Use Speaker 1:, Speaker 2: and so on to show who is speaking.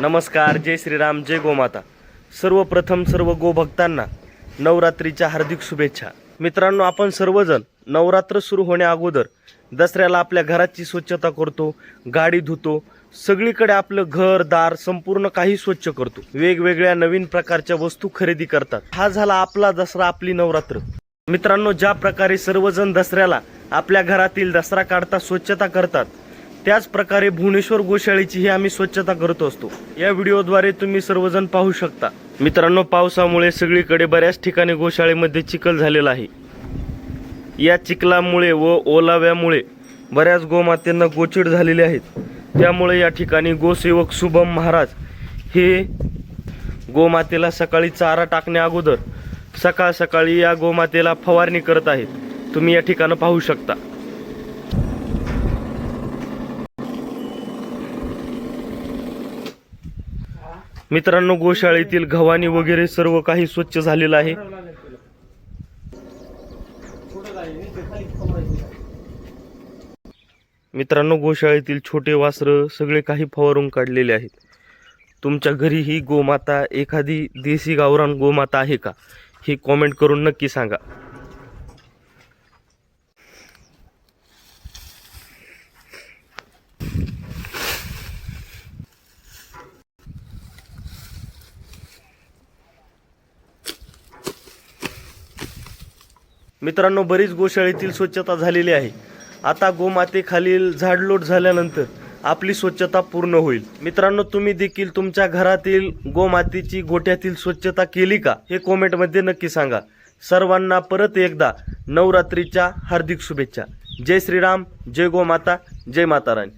Speaker 1: नमस्कार जय श्रीराम जय गोमाता. सर्वप्रथम सर्व गोभक्तांना नवरात्रीच्या हार्दिक शुभेच्छा. मित्रांनो आपण सर्वजण नवरात्र सुरू होण्या अगोदर दसऱ्याला आपल्या घराची स्वच्छता करतो गाडी धुतो सगळीकडे आपलं घर दार संपूर्ण काही स्वच्छ करतो. वेगवेगळ्या नवीन प्रकारच्या वस्तू खरेदी करतात. हा झाला आपला दसरा आपली नवरात्र. मित्रांनो ज्या प्रकारे सर्वजण दसऱ्याला आपल्या घरातील दसरा काढता स्वच्छता करतात त्याच प्रकारे भुवनेश्वर गोशाळेची ही आम्ही स्वच्छता करत असतो. या व्हिडिओद्वारे तुम्ही सर्वजण पाहू शकता. मित्रांनो पावसामुळे सगळीकडे बऱ्याच ठिकाणी गोशाळेमध्ये चिखल झालेला आहे. या चिखलामुळे व ओलाव्यामुळे बऱ्याच गोमातेंना गोचिड झालेले आहेत. त्यामुळे या ठिकाणी गोसेवक शुभम महाराज हे गोमातेला सकाळी चारा टाकण्या अगोदर सकाळ सकाळी या गोमातेला फवारणी करत आहेत. तुम्ही या ठिकाणं पाहू शकता. मित्रांनो गोशाळेतील गव्हाणी वगैरे सर्व काही स्वच्छ झालेलं आहे. मित्रांनो गोशाळेतील छोटे वासरं सगळे काही फवारून काढलेले आहेत. तुमच्या घरी ही गोमाता एखादी देशी गावरान गोमाता आहे का? हे कॉमेंट करून नक्की सांगा. मित्रांनो बरीच गोशाळेतील स्वच्छता झालेली आहे. आता गोमातेखालील झाडलोट झाल्यानंतर आपली स्वच्छता पूर्ण होईल. मित्रांनो तुम्ही देखील तुमच्या घरातील गोमातेची गोठ्यातील स्वच्छता केली का? हे कॉमेंटमध्ये नक्की सांगा. सर्वांना परत एकदा नवरात्रीच्या हार्दिक शुभेच्छा. जय श्रीराम जय गोमाता जय माताराणी.